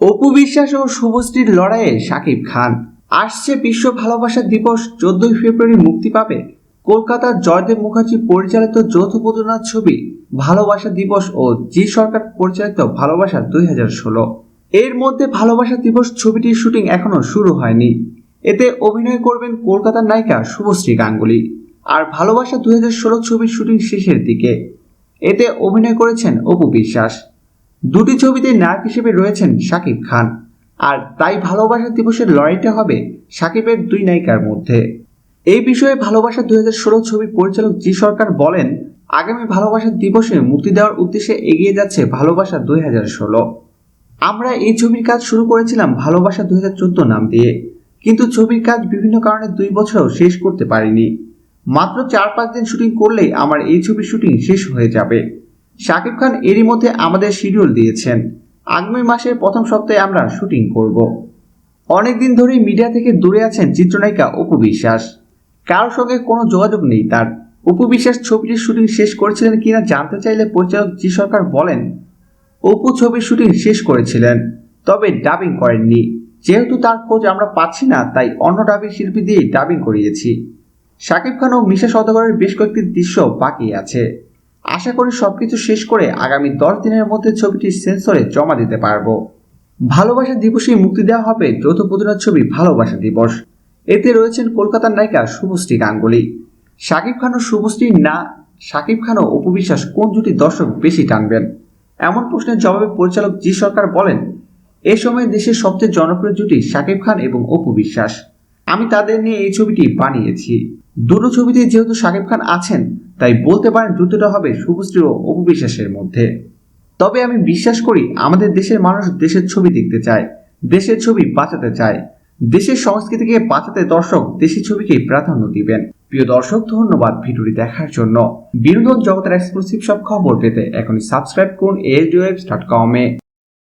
অপু বিশ্বাস ও শুভশ্রীর লড়াইয়ে শাকিব খান। আসছে বিশ্ব ভালোবাসা দিবস, চোদ্দই ফেব্রুয়ারি মুক্তি পাবে। কলকাতার জয়দেব মুখার্জি পরিচালিত যৌথ প্রযোজনার ছবি ভালোবাসা দিবস ও জি সরকার পরিচালিত ভালোবাসা দুই হাজার ষোলো। এর মধ্যে ভালোবাসা দিবস ছবিটির শুটিং এখনও শুরু হয়নি। এতে অভিনয় করবেন কলকাতার নায়িকা শুভশ্রী গাঙ্গুলি। আর ভালোবাসা দুই হাজার ষোলো ছবির শুটিং শেষের দিকে। এতে অভিনয় করেছেন অপু বিশ্বাস। দুটি ছবিতে নায়ক হিসেবে রয়েছেন শাকিব খান। আর তাই ভালোবাসা দিবসের লড়াইটা হবে শাকিবের দুই নায়িকার মধ্যে। এই বিষয়ে ভালোবাসা দুই হাজার ষোলো ছবির পরিচালক জি সরকার বলেন, আগামী ভালোবাসা দিবসে মুক্তি দেওয়ার উদ্দেশ্যে এগিয়ে যাচ্ছে ভালোবাসা দুই হাজার ষোলো। আমরা এই ছবির কাজ শুরু করেছিলাম ভালোবাসা দুই হাজার চোদ্দ নাম দিয়ে। কিন্তু ছবির কাজ বিভিন্ন কারণে দুই বছরও শেষ করতে পারিনি। মাত্র চার পাঁচ দিন শুটিং করলেই আমার এই ছবির শুটিং শেষ হয়ে যাবে। শাকিব খান এরই মধ্যে আমাদের শিডিউল দিয়েছেন। আগামী মাসের প্রথম সপ্তাহে আমরা শুটিং করব। অনেকদিন ধরেই মিডিয়া থেকে দূরে আছেন চিত্রনায়িকা অপু বিশ্বাস। কারোর সঙ্গে কোনো যোগাযোগ নেই তার। অপু বিশ্বাস ছবিটির শুটিং শেষ করেছিলেন কিনা জানতে চাইলে পরিচালক জি সরকার বলেন, অপু ছবির শুটিং শেষ করেছিলেন, তবে ডাবিং করেননি। যেহেতু তার খোঁজ আমরা পাচ্ছি না, তাই অন্য ডাবিং শিল্পী দিয়ে ডাবিং করিয়েছি। শাকিব খান ও মিশা সদাগরের বেশ কয়েকটি দৃশ্য বাকি আছে। আশা করি সবকিছু শেষ করে আগামী দশ দিনের মধ্যে ছবিটি সেন্সরে জমা দিতে পারব। ভালোবাসা দিবসে মুক্তি দেওয়া হবে যৌথ প্রযোজনার ছবি ভালোবাসা দিবস। এতে রয়েছেন কলকাতার নায়িকা শুভশ্রী গাঙ্গুলি। শাকিব খান ও শুভশ্রী না, শাকিব খান ও উপবিশ্বাস কোন জুটি দর্শক বেশি টানবেন? এমন প্রশ্নের জবাবে পরিচালক জি সরকার বলেন, এ সময় দেশের সবচেয়ে জনপ্রিয় জুটি শাকিব খান এবং অপু বিশ্বাস। আমি তাদের নিয়ে এই ছবিটি বানিয়েছি। দুটো ছবিতে যেহেতু শাকিব খান আছেন তাই বলতে পারেন যুদ্ধটা হবে শুভশ্রী ও অপবিশ্বাসের মধ্যে। তবে আমি বিশ্বাস করি আমাদের দেশের মানুষ দেশের ছবি দেখতে চায়, দেশের ছবি বাঁচাতে চায়। দেশের সংস্কৃতিকে বাঁচাতে দর্শক দেশি ছবিকেই প্রাধান্য দিবেন। প্রিয় দর্শক, ধন্যবাদ ভিডিওটি দেখার জন্য। বিনোদন জগতের এক্সক্লুসিভ সব খবর পেতে এখনই সাবস্ক্রাইব করুন এল ডট কমে